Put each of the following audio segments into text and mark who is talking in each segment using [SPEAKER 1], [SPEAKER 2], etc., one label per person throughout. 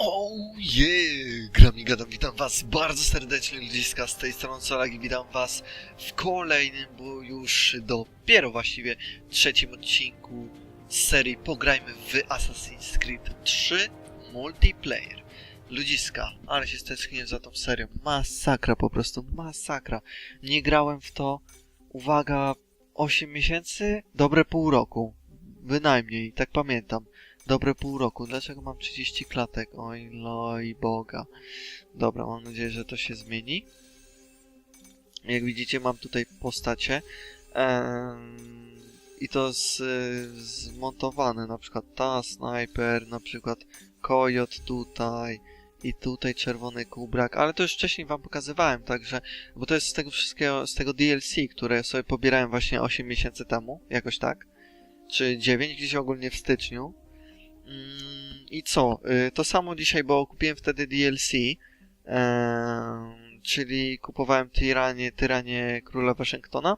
[SPEAKER 1] Oh yeah! Gram i gadam, witam was bardzo serdecznie ludziska z tej strony Solag i witam was w kolejnym, bo już dopiero właściwie trzecim odcinku serii Pograjmy w Assassin's Creed 3 Multiplayer. Ludziska, ale się stęskniłem za tą serią. Masakra po prostu, masakra. Nie grałem w to, uwaga, 8 miesięcy? Dobre pół roku. Bynajmniej, tak pamiętam dobre pół roku. Dlaczego mam 30 klatek? Oj, loj Boga. Dobra, mam nadzieję, że to się zmieni. Jak widzicie, mam tutaj postacie. Em, I to z, zmontowane. Na przykład ta snajper, na przykład kojot tutaj. I tutaj czerwony kubrak, ale to już wcześniej wam pokazywałem, także, bo to jest z tego wszystkiego, z tego DLC, które sobie pobierałem właśnie 8 miesięcy temu, jakoś tak, czy 9, gdzieś ogólnie w styczniu. Mm, I co? Y, To samo dzisiaj, bo kupiłem wtedy DLC, em, czyli kupowałem Tyranie, Tyranie Króla Waszyngtona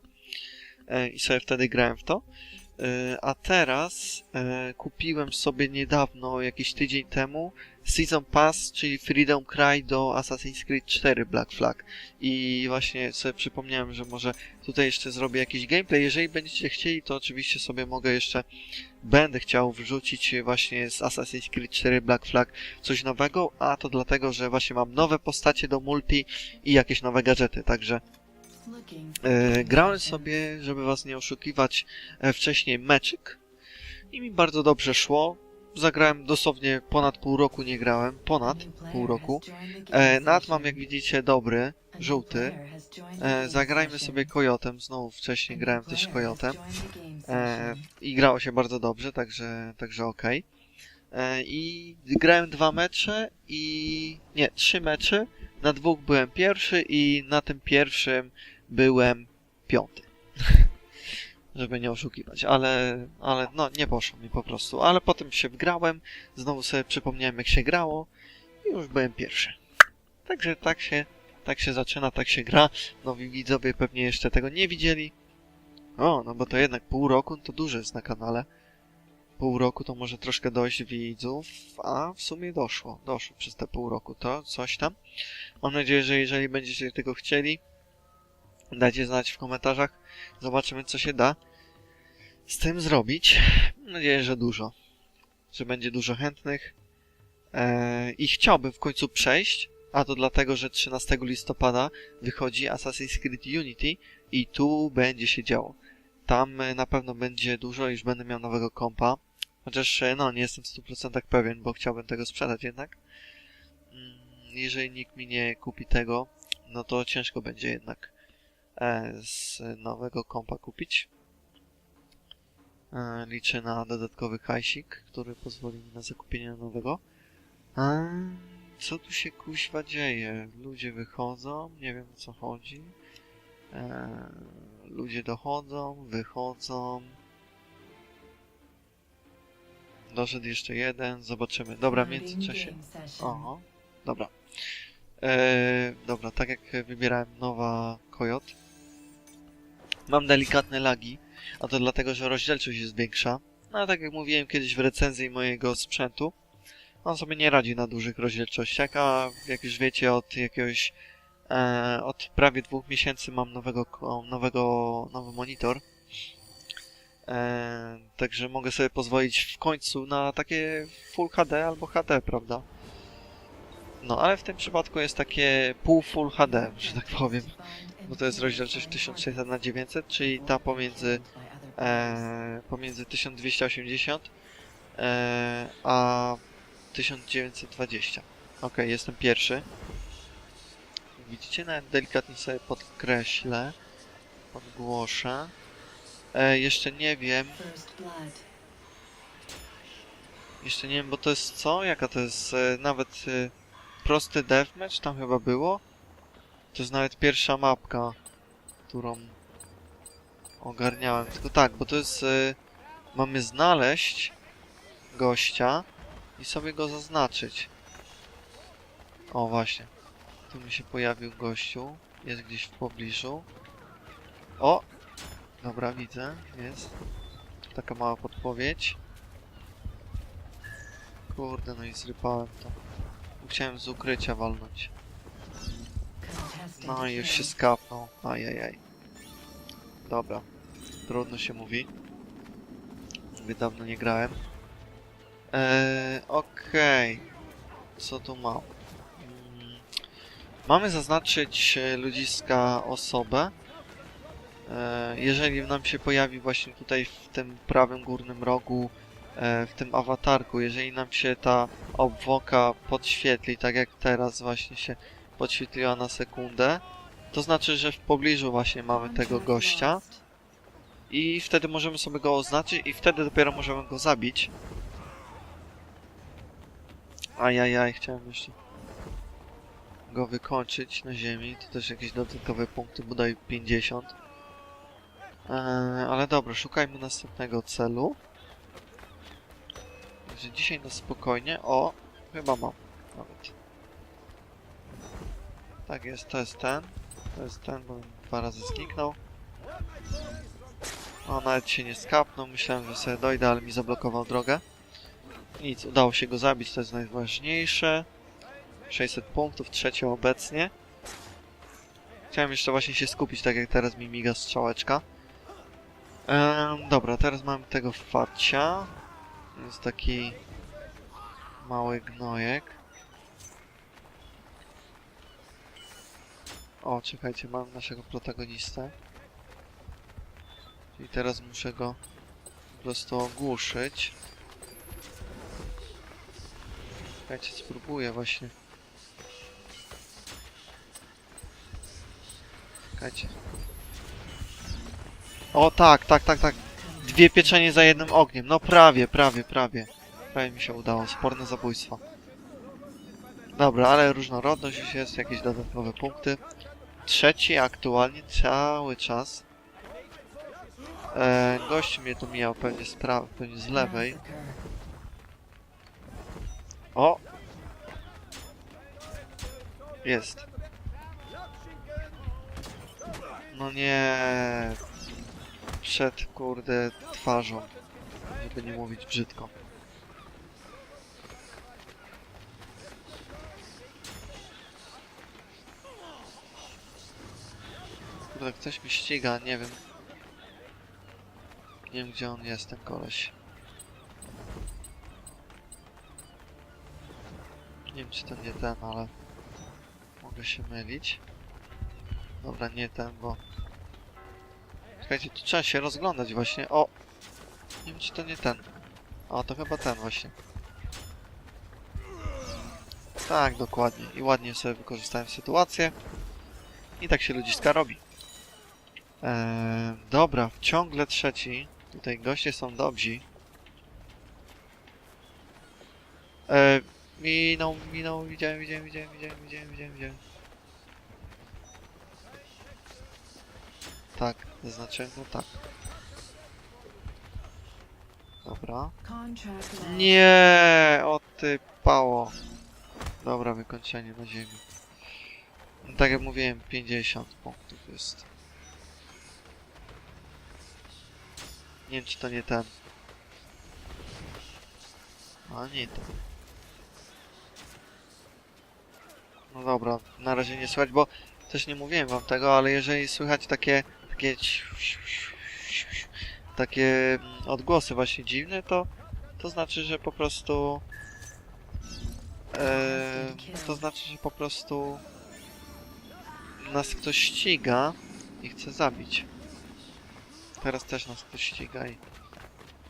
[SPEAKER 1] e, i sobie wtedy grałem w to. E, A teraz e, kupiłem sobie niedawno, jakiś tydzień temu, Season Pass, czyli Freedom Cry do Assassin's Creed 4 Black Flag. I właśnie sobie przypomniałem, że może tutaj jeszcze zrobię jakiś gameplay. Jeżeli będziecie chcieli, to oczywiście sobie mogę jeszcze będę chciał wrzucić właśnie z Assassin's Creed 4 Black Flag coś nowego, a to dlatego, że właśnie mam nowe postacie do multi i jakieś nowe gadżety, także grałem sobie, żeby was nie oszukiwać, e, wcześniej meczyk i mi bardzo dobrze szło. Zagrałem dosłownie ponad pół roku nie grałem, ponad pół roku. E, nad mam jak widzicie dobry, żółty. E, zagrajmy sobie kojotem, znowu wcześniej grałem też kojotem. E, I grało się bardzo dobrze, także, także okej. E, I grałem dwa mecze i... Nie, trzy mecze. Na dwóch byłem pierwszy i na tym pierwszym byłem piąty. Żeby nie oszukiwać, ale, ale no nie poszło mi po prostu. Ale potem się wgrałem, znowu sobie przypomniałem jak się grało i już byłem pierwszy. Także tak się, tak się zaczyna, tak się gra. Nowi widzowie pewnie jeszcze tego nie widzieli. O, no bo to jednak pół roku to dużo jest na kanale. Pół roku to może troszkę dojść widzów, a w sumie doszło. Doszło przez te pół roku to coś tam. Mam nadzieję, że jeżeli będziecie tego chcieli, dajcie znać w komentarzach. Zobaczymy, co się da z tym zrobić. Mam nadzieję, że dużo. Że będzie dużo chętnych. Eee, I chciałbym w końcu przejść, a to dlatego, że 13 listopada wychodzi Assassin's Creed Unity i tu będzie się działo. Tam e, na pewno będzie dużo, już będę miał nowego kompa. Chociaż, e, no, nie jestem w 100% pewien, bo chciałbym tego sprzedać jednak. Mm, Jeżeli nikt mi nie kupi tego, no to ciężko będzie jednak e, z nowego kompa kupić. E, Liczę na dodatkowy hajsik, który pozwoli mi na zakupienie nowego. A, co tu się kuźwa dzieje? Ludzie wychodzą, nie wiem o co chodzi. E, ludzie dochodzą, wychodzą. Doszedł jeszcze jeden, zobaczymy. Dobra, w międzyczasie. Oho, dobra. E, dobra, tak jak wybierałem nowa Kojot. Mam delikatne lagi, a to dlatego, że rozdzielczość jest większa. No a tak jak mówiłem kiedyś w recenzji mojego sprzętu, on sobie nie radzi na dużych rozdzielczościach, a jak już wiecie od jakiegoś E, od prawie dwóch miesięcy mam nowego, nowego, nowy monitor. E, także mogę sobie pozwolić w końcu na takie Full HD albo HD, prawda? No, ale w tym przypadku jest takie pół Full HD, że tak powiem. Bo to jest rozdzielczość 1600 na 900 czyli ta pomiędzy, e, pomiędzy 1280 e, a 1920. Ok, jestem pierwszy. Widzicie, nawet delikatnie sobie podkreślę, podgłoszę. E, jeszcze nie wiem, jeszcze nie wiem, bo to jest co? Jaka to jest? E, nawet e, prosty deathmatch tam chyba było? To jest nawet pierwsza mapka, którą ogarniałem. Tylko tak, bo to jest... E, mamy znaleźć gościa i sobie go zaznaczyć. O, właśnie. Tu mi się pojawił gościu. Jest gdzieś w pobliżu. O! Dobra, widzę. Jest. Taka mała podpowiedź. Kurde, no i zrypałem to. Chciałem z ukrycia walnąć. No i już się skapnął. Ajajaj. Dobra. Trudno się mówi. Mówię, dawno nie grałem. Eee, okej. Co tu mam? Mm, Mamy zaznaczyć e, ludziska osobę. Eee, jeżeli nam się pojawi właśnie tutaj w tym prawym górnym rogu, w tym awatarku, jeżeli nam się ta obwoka podświetli, tak jak teraz właśnie się podświetliła na sekundę, to znaczy, że w pobliżu właśnie mamy tego gościa i wtedy możemy sobie go oznaczyć i wtedy dopiero możemy go zabić. Ajajaj, chciałem jeszcze go wykończyć na ziemi. To też jakieś dodatkowe punkty, bodaj 50. Eee, ale dobra, szukajmy następnego celu. Dzisiaj na spokojnie. O, chyba mam nawet. Tak jest, to jest ten. To jest ten, bo dwa razy zniknął. O, nawet się nie skapnął. Myślałem, że sobie dojdę, ale mi zablokował drogę. Nic, udało się go zabić, to jest najważniejsze. 600 punktów, trzecie obecnie. Chciałem jeszcze właśnie się skupić, tak jak teraz mi miga strzałeczka. Ehm, dobra, teraz mamy tego facia. Jest taki mały gnojek. O, czekajcie, mam naszego protagonistę. Czyli teraz muszę go po prostu ogłuszyć. Czekajcie, spróbuję właśnie. Czekajcie. O tak, tak, tak, tak. Dwie pieczenie za jednym ogniem. No prawie, prawie, prawie. Prawie mi się udało. Sporne zabójstwo. Dobra, ale różnorodność już jest, jakieś dodatkowe punkty. Trzeci aktualnie cały czas. E, gość mnie tu mijał pewnie z pewnie z lewej. O! Jest. No nie. Przed kurde twarzą. Żeby nie mówić brzydko. Kurde, ktoś mi ściga, nie wiem. Nie wiem gdzie on jest, ten koleś. Nie wiem czy to nie ten, ale mogę się mylić. Dobra, nie ten, bo... Czekajcie, tu trzeba się rozglądać właśnie. O! Nie wiem czy to nie ten. A, to chyba ten właśnie. Tak, dokładnie. I ładnie sobie wykorzystałem sytuację. I tak się ludziska robi. Eee, dobra, ciągle trzeci. Tutaj goście są dobrzy. Eee, Minął, minął, widziałem, widziałem, widziałem, widziałem, widziałem, widziałem, widziałem. Tak, zaznaczyłem go tak. Dobra. Nie, o ty pało. Dobra, wykończenie na ziemi. No, tak jak mówiłem, 50 punktów jest. Nie wiem, czy to nie ten. A nie to. No dobra, na razie nie słychać, bo też nie mówiłem wam tego, ale jeżeli słychać takie takie takie odgłosy właśnie dziwne, to to znaczy, że po prostu e, to znaczy, że po prostu nas ktoś ściga i chce zabić. Teraz też nas ktoś ściga i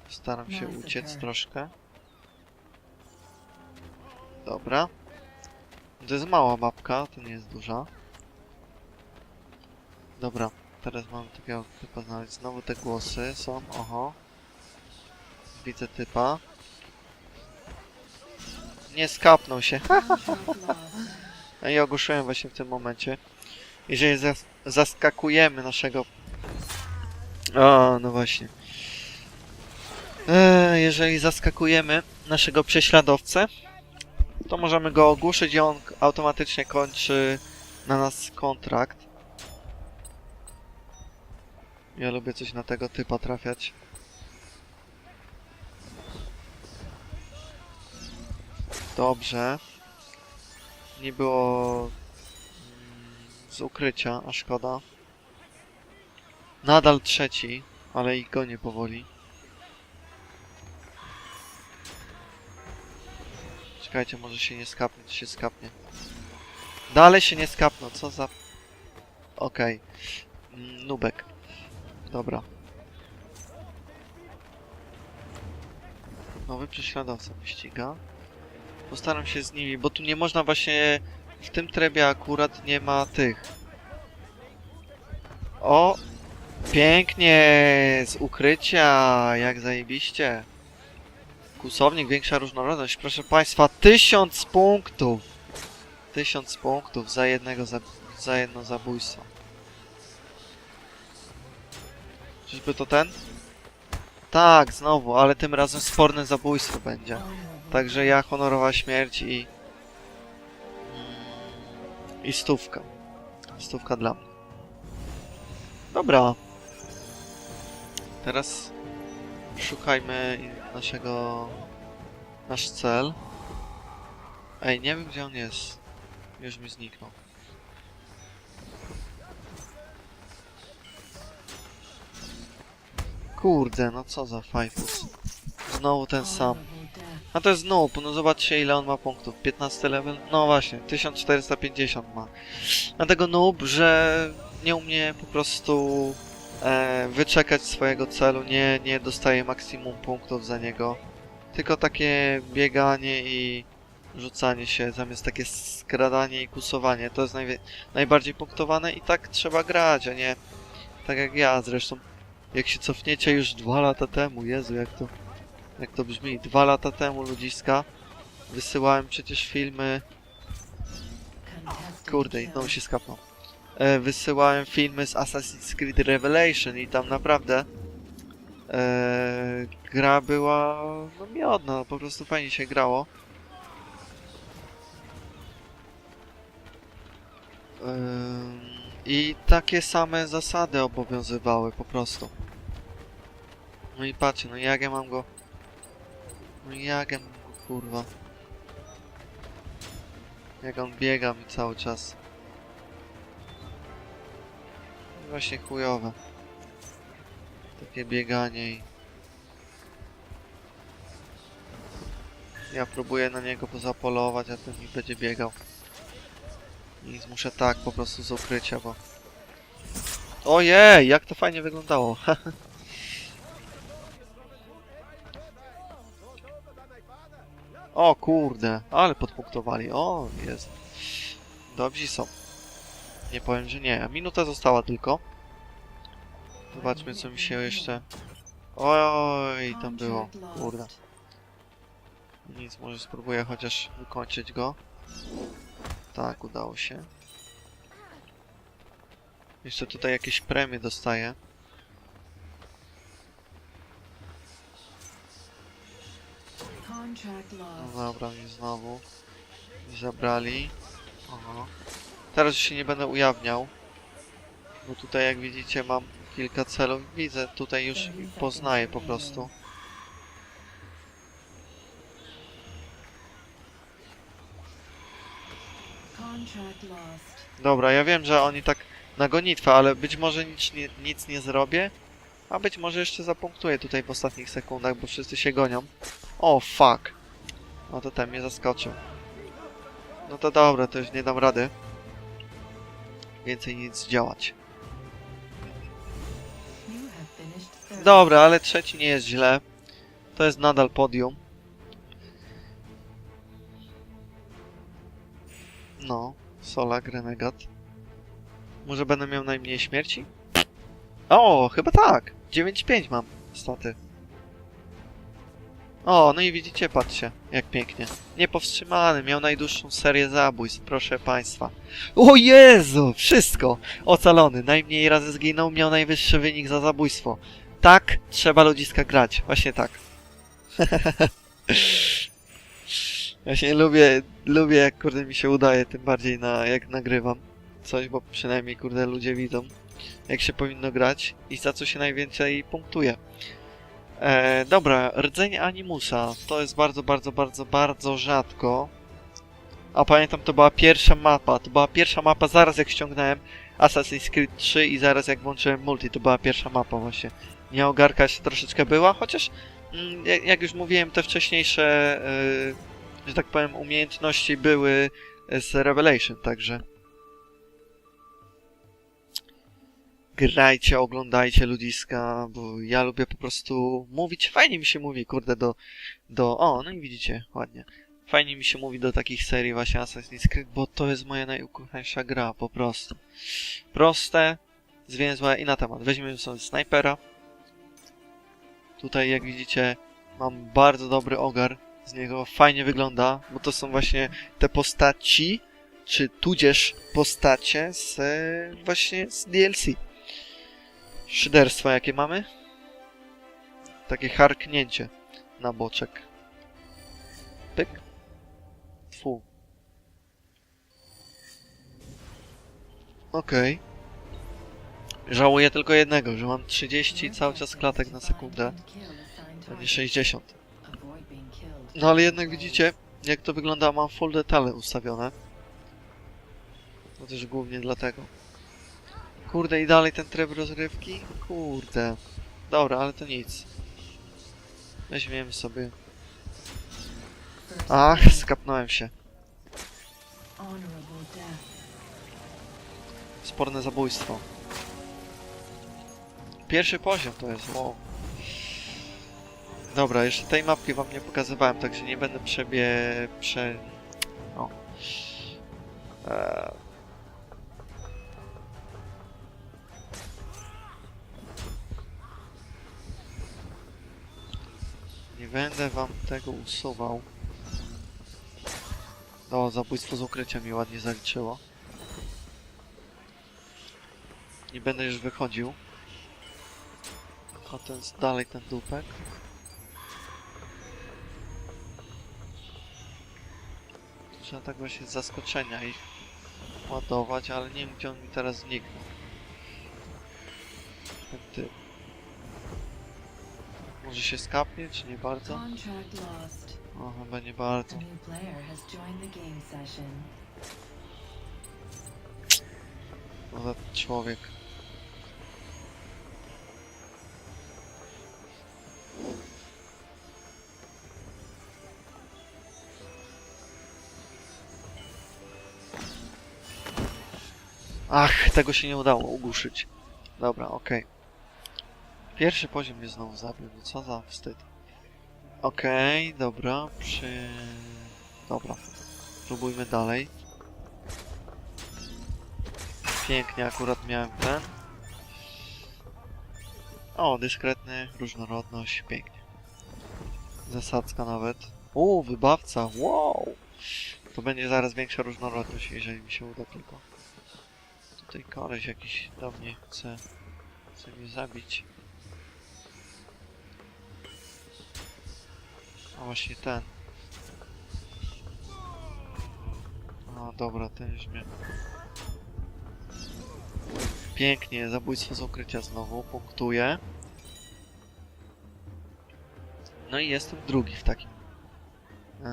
[SPEAKER 1] staram się uciec troszkę. Dobra. To jest mała mapka, to nie jest duża. Dobra, teraz mam takiego typa znaleźć. Znowu te głosy są, oho. Widzę typa. Nie skapnął się. No i ogłuszyłem właśnie w tym momencie. Jeżeli zas zaskakujemy naszego... O, no właśnie. Eee, jeżeli zaskakujemy naszego prześladowcę, to możemy go ogłuszyć i on automatycznie kończy na nas kontrakt. Ja lubię coś na tego typa trafiać. Dobrze. nie było mm, z ukrycia, a szkoda. Nadal trzeci, ale ich gonię powoli. Czekajcie, może się nie skapnie, to się skapnie. Dalej się nie skapną, co za... Okej. Mm, Nubek. Dobra. Nowy prześladowca mnie ściga. Postaram się z nimi, bo tu nie można właśnie... W tym trybie akurat nie ma tych. O! Pięknie! Z ukrycia! Jak zajebiście! Kłusownik, większa różnorodność. Proszę Państwa, tysiąc punktów! Tysiąc punktów za jednego za, za jedno zabójstwo. Czyżby to ten? Tak, znowu, ale tym razem sporne zabójstwo będzie. Także ja honorowa śmierć i... I stówka. Stówka dla mnie. Dobra. Teraz szukajmy naszego... Nasz cel. Ej, nie wiem gdzie on jest. Już mi zniknął. Kurde, no co za fajfus. Znowu ten sam. A to jest noob, no zobaczcie ile on ma punktów. 15 level? No właśnie, 1450 ma. Dlatego noob, że nie umie po prostu e, wyczekać swojego celu, nie, nie dostaje maksimum punktów za niego. Tylko takie bieganie i rzucanie się, zamiast takie skradanie i kusowanie. To jest najbardziej punktowane i tak trzeba grać, a nie tak jak ja zresztą. Jak się cofniecie już dwa lata temu, Jezu, jak to, jak to brzmi. Dwa lata temu, ludziska, wysyłałem przecież filmy Kurde, znowu się skapnął. E, wysyłałem filmy z Assassin's Creed Revelation i tam naprawdę e, gra była no miodna, po prostu fajnie się grało. I takie same zasady obowiązywały po prostu. No i patrzcie, no jak ja mam go... No jak ja mam go, kurwa... Jak on biega mi cały czas. Właśnie chujowe. Takie bieganie i... Ja próbuję na niego pozapolować, a ten mi będzie biegał. Nic, muszę tak po prostu z ukrycia, bo... Ojej, jak to fajnie wyglądało. o kurde, ale podpunktowali. O, jest. Dobrzy są. Nie powiem, że nie. Minuta została tylko. Zobaczmy, co mi się jeszcze... Oj, tam było. Kurde. Nic, może spróbuję chociaż wykończyć go. Tak, udało się. Jeszcze tutaj jakieś premie dostaję. No dobra, mnie znowu zabrali. Aha. Teraz już się nie będę ujawniał. Bo tutaj jak widzicie mam kilka celów. Widzę, tutaj już poznaję po prostu. Dobra, ja wiem, że oni tak na gonitwę, ale być może nic nie, nic nie zrobię. A być może jeszcze zapunktuję tutaj w ostatnich sekundach, bo wszyscy się gonią. O, fuck. No to ten mnie zaskoczył. No to dobra, to już nie dam rady. Więcej nic działać. Dobra, ale trzeci nie jest źle. To jest nadal podium. No, Solak, Renegat. Może będę miał najmniej śmierci? O, chyba tak. 9-5 mam staty. O, no i widzicie, patrzcie, jak pięknie. Niepowstrzymany, miał najdłuższą serię zabójstw, proszę państwa. O Jezu, wszystko! Ocalony, najmniej razy zginął, miał najwyższy wynik za zabójstwo. Tak, trzeba ludziska grać. Właśnie tak. Właśnie lubię, lubię jak kurde mi się udaje, tym bardziej na jak nagrywam coś, bo przynajmniej kurde ludzie widzą jak się powinno grać i za co się najwięcej punktuje. E, dobra, rdzenie animusa to jest bardzo, bardzo, bardzo, bardzo rzadko. A pamiętam, to była pierwsza mapa. To była pierwsza mapa zaraz jak ściągnąłem Assassin's Creed 3 i zaraz jak włączyłem multi. To była pierwsza mapa właśnie. Nieogarka jeszcze troszeczkę była, chociaż mm, jak, już mówiłem, te wcześniejsze, yy, że tak powiem, umiejętności były z Revelation, także... Grajcie, oglądajcie ludziska, bo ja lubię po prostu mówić. Fajnie mi się mówi, kurde, do... do... O, no i widzicie, ładnie. Fajnie mi się mówi do takich serii właśnie Assassin's Creed, bo to jest moja najukochańsza gra, po prostu. Proste, zwięzłe i na temat. Weźmiemy sobie snajpera. Tutaj, jak widzicie, mam bardzo dobry ogar. Z niego fajnie wygląda, bo to są właśnie te postaci, czy tudzież postacie z właśnie z DLC. Szyderstwa jakie mamy? Takie harknięcie na boczek. Pyk. Fu. Okej. Żałuję tylko jednego, że mam 30 cały czas klatek na sekundę, a nie 60. No ale jednak widzicie, jak to wygląda, mam full detale ustawione. To też głównie dlatego. Kurde, i dalej ten tryb rozrywki? Kurde. Dobra, ale to nic. Weźmiemy sobie. Ach, skapnąłem się. Sporne zabójstwo. Pierwszy poziom to jest, wow. Dobra, jeszcze tej mapki wam nie pokazywałem, także nie będę przebie... prze... O. Eee. Będę wam tego usuwał. O, zabójstwo z ukrycia mi ładnie zaliczyło. Nie będę już wychodził. A to jest dalej ten dupek. Trzeba tak właśnie z zaskoczenia ich ładować, ale nie wiem gdzie on mi teraz zniknął. Ten typ. Może się skapnie, czy nie bardzo? O, chyba nie bardzo. Za człowiek. Ach, tego się nie udało ugłuszyć. Dobra, okej. Pierwszy poziom mnie znowu zabił, no co za wstyd. Okej, dobra, przy... Dobra. Próbujmy dalej. Pięknie, akurat miałem ten. O, dyskretny, różnorodność, pięknie. Zasadzka nawet. O, wybawca, wow! To będzie zaraz większa różnorodność, jeżeli mi się uda tylko. Tutaj koleś jakiś do mnie chce, chce mnie zabić. A właśnie ten. Dobra, ten mnie Pięknie, zabójstwo z ukrycia znowu, punktuję. No i jestem drugi w takim... Yy,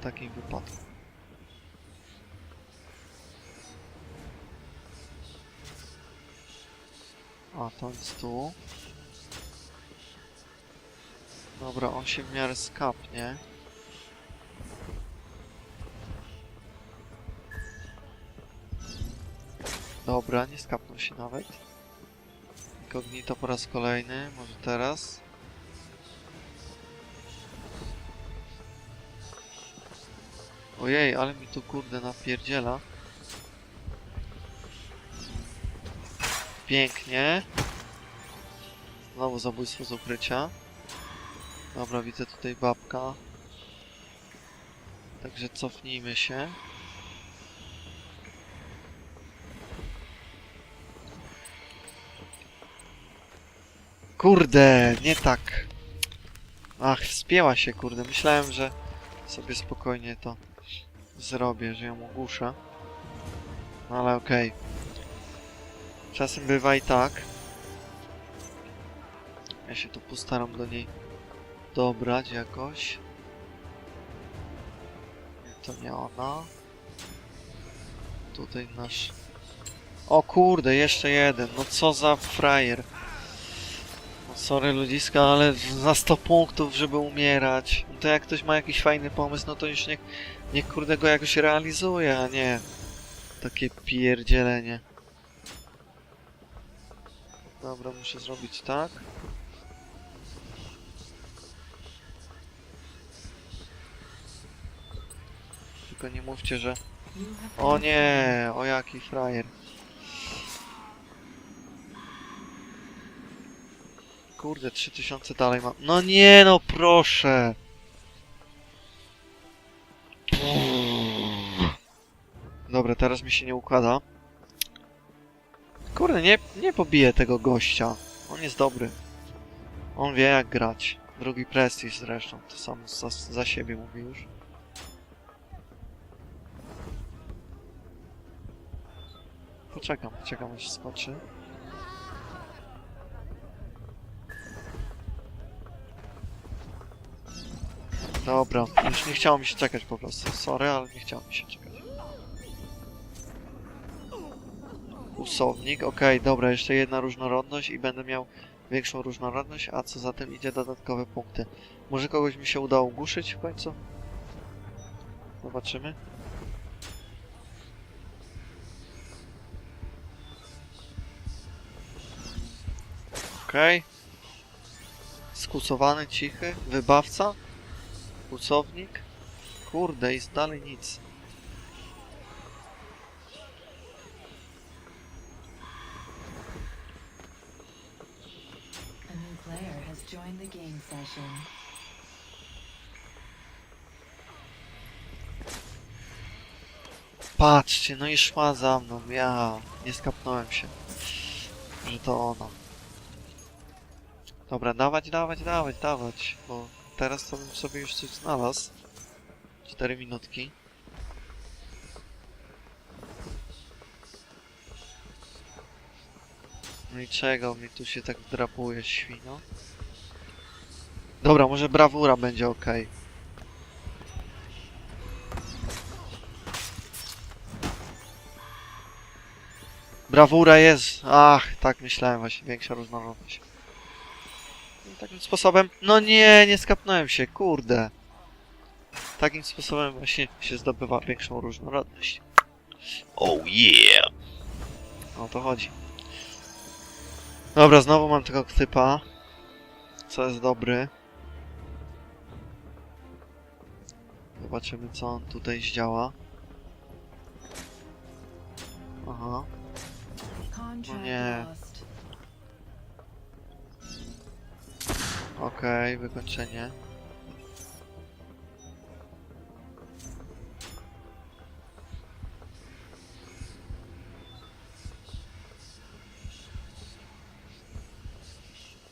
[SPEAKER 1] w takim wypadku. A, to jest tu. Dobra, on się w miarę skapnie. Dobra, nie skapnął się nawet. Incognito po raz kolejny, może teraz. Ojej, ale mi tu kurde napierdziela. Pięknie. Znowu zabójstwo z ukrycia. Dobra, widzę tutaj babka. Także cofnijmy się. Kurde, nie tak. Ach, wspięła się, kurde. Myślałem, że sobie spokojnie to zrobię, że ją ogłuszę. No ale okej. Czasem bywa i tak. Ja się tu postaram do niej dobrać jakoś. to nie ona. Tutaj nasz... O kurde, jeszcze jeden. No co za frajer. No sorry ludziska, ale za 100 punktów, żeby umierać. No to jak ktoś ma jakiś fajny pomysł, no to już niech, niech kurde go jakoś realizuje, a nie takie pierdzielenie. Dobra, muszę zrobić tak. Tylko nie mówcie, że...
[SPEAKER 2] Have
[SPEAKER 1] O nie, o jaki frajer. Kurde, 3000 dalej mam. No nie, no proszę. Dobra, teraz mi się nie układa. Kurde, nie, nie pobiję tego gościa. On jest dobry. On wie jak grać. Drugi prestiż zresztą, to samo za, za siebie mówi już. Poczekam, poczekam aż skoczy. Dobra, już nie chciało mi się czekać po prostu. Sorry, ale nie chciało mi się czekać. Usownik, okej, dobra, jeszcze jedna różnorodność i będę miał większą różnorodność, a co za tym idzie dodatkowe punkty. Może kogoś mi się udało ogłuszyć w końcu? Zobaczymy. Okej. Skusowany, cichy, wybawca, kłusownik. Kurde, jest dalej nic.
[SPEAKER 2] The game session.
[SPEAKER 1] Patrzcie, no i szła za mną. Ja nie skapnąłem się, że to ona. Dobra, dawać, dawać, dawać, dawać, bo teraz to bym sobie już coś znalazł. 4 minutki. No i czego mi tu się tak drapuje, świno? Dobra, może brawura będzie ok. Brawura jest. Ach, tak myślałem właśnie, większa różnorodność. Takim sposobem. No nie, nie skapnąłem się, kurde. Takim sposobem właśnie się zdobywa większą różnorodność. Oh yeah! O to chodzi. Dobra, znowu mam tego typa. Co jest dobry. Zobaczymy co on tutaj zdziała. Aha.
[SPEAKER 2] Contract
[SPEAKER 1] nie. Okej, wykończenie.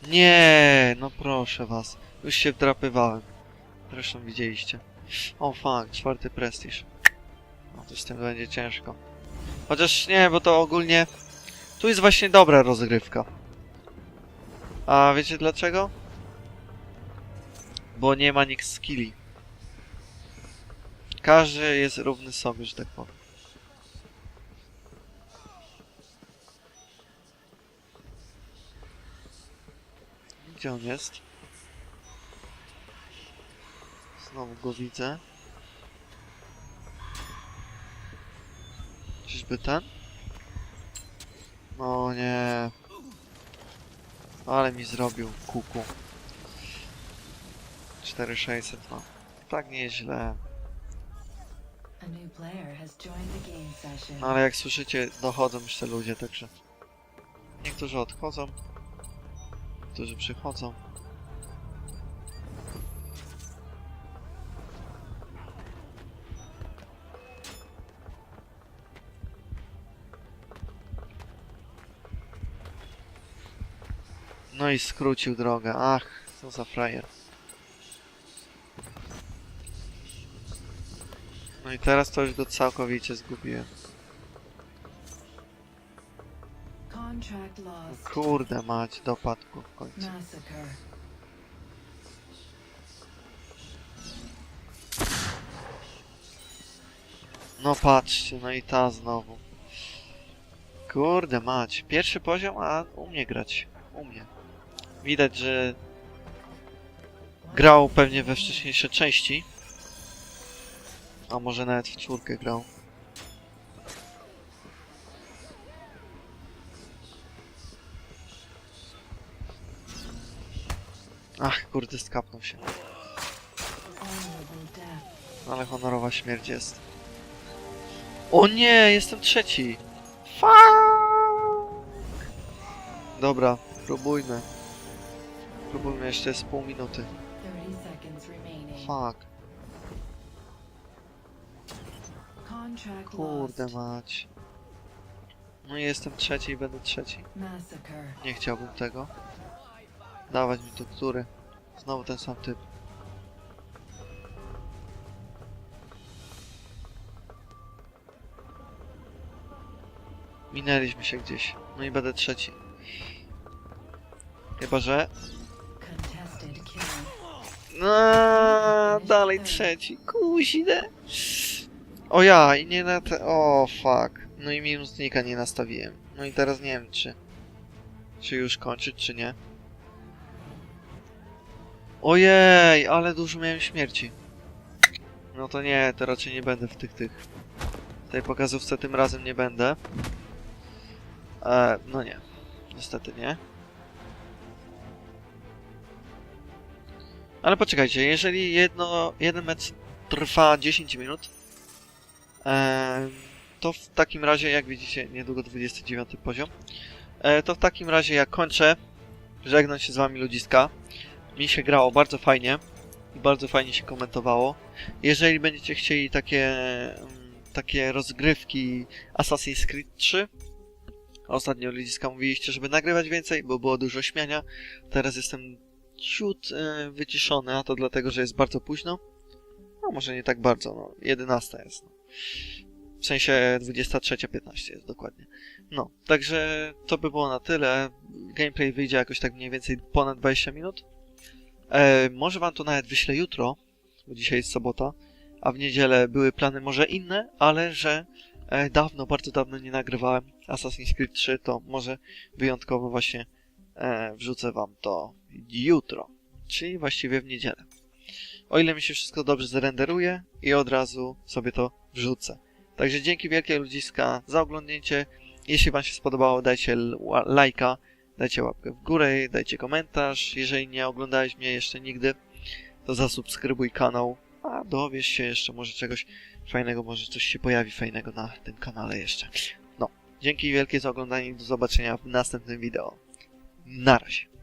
[SPEAKER 1] Nie, no proszę was. Już się wdrapywałem. Zresztą widzieliście. O fuck, czwarty prestiż. No to z tym będzie ciężko. Chociaż nie, bo to ogólnie... Tu jest właśnie dobra rozgrywka. A wiecie dlaczego? Bo nie ma nikt skilli. Każdy jest równy sobie, że tak powiem. Gdzie on jest? Znowu go widzę. Czyżby ten? No nie. Ale mi zrobił kuku. 4600
[SPEAKER 2] mam. No. Tak nieźle.
[SPEAKER 1] No ale jak słyszycie, dochodzą jeszcze ludzie, także... Niektórzy odchodzą. Niektórzy przychodzą. No i skrócił drogę. Ach, co za frajer. I teraz to już go całkowicie zgubiłem. Kurde mać, dopadł go w końcu. No patrzcie, no i ta znowu. Kurde mać. Pierwszy poziom, a umie grać. Umie. Widać, że grał pewnie we wcześniejsze części. A może nawet w czwórkę grał. Ach, kurde, skapnął się. Ale honorowa śmierć jest. O nie, jestem trzeci. Fuck. Dobra, próbujmy. Próbujmy, jeszcze jest pół minuty.
[SPEAKER 2] 30 seconds remaining.
[SPEAKER 1] Fuck, kurde mać. No i jestem trzeci i będę trzeci. Nie chciałbym tego. Dawać mi który. Znowu ten sam typ. Minęliśmy się gdzieś. No i będę trzeci. Chyba, że... No, dalej trzeci. Kuźne. O ja, i nie na te... O, fuck. No i minusnika nie nastawiłem. No i teraz nie wiem, czy... Czy już kończyć, czy nie. Ojej, ale dużo miałem śmierci. No to nie, to raczej nie będę w tych, tych... W tej pokazówce tym razem nie będę. E, no nie. Niestety nie. Ale poczekajcie, jeżeli jedno, jeden mecz trwa 10 minut, to w takim razie, jak widzicie, niedługo 29 poziom, e, to w takim razie ja kończę, żegnam się z wami ludziska. Mi się grało bardzo fajnie i bardzo fajnie się komentowało. Jeżeli będziecie chcieli takie, mm, takie rozgrywki Assassin's Creed 3, ostatnio ludziska mówiliście, żeby nagrywać więcej, bo było dużo śmiania. Teraz jestem ciut e, wyciszony, a to dlatego, że jest bardzo późno. No może nie tak bardzo, no 11 jest. W sensie 23.15 jest dokładnie. No, także to by było na tyle. Gameplay wyjdzie jakoś tak mniej więcej ponad 20 minut. E, może wam to nawet wyślę jutro, bo dzisiaj jest sobota, a w niedzielę były plany może inne, ale że e, dawno, bardzo dawno nie nagrywałem Assassin's Creed 3, to może wyjątkowo właśnie e, wrzucę wam to jutro, czyli właściwie w niedzielę. O ile mi się wszystko dobrze zrenderuje i od razu sobie to wrzucę. Także dzięki wielkie ludziska za oglądnięcie. Jeśli wam się spodobało, dajcie lajka, dajcie łapkę w górę, dajcie komentarz. Jeżeli nie oglądałeś mnie jeszcze nigdy, to zasubskrybuj kanał, a dowiesz się jeszcze może czegoś fajnego, może coś się pojawi fajnego na tym kanale jeszcze. No, dzięki wielkie za oglądanie i do zobaczenia w następnym wideo. Na razie.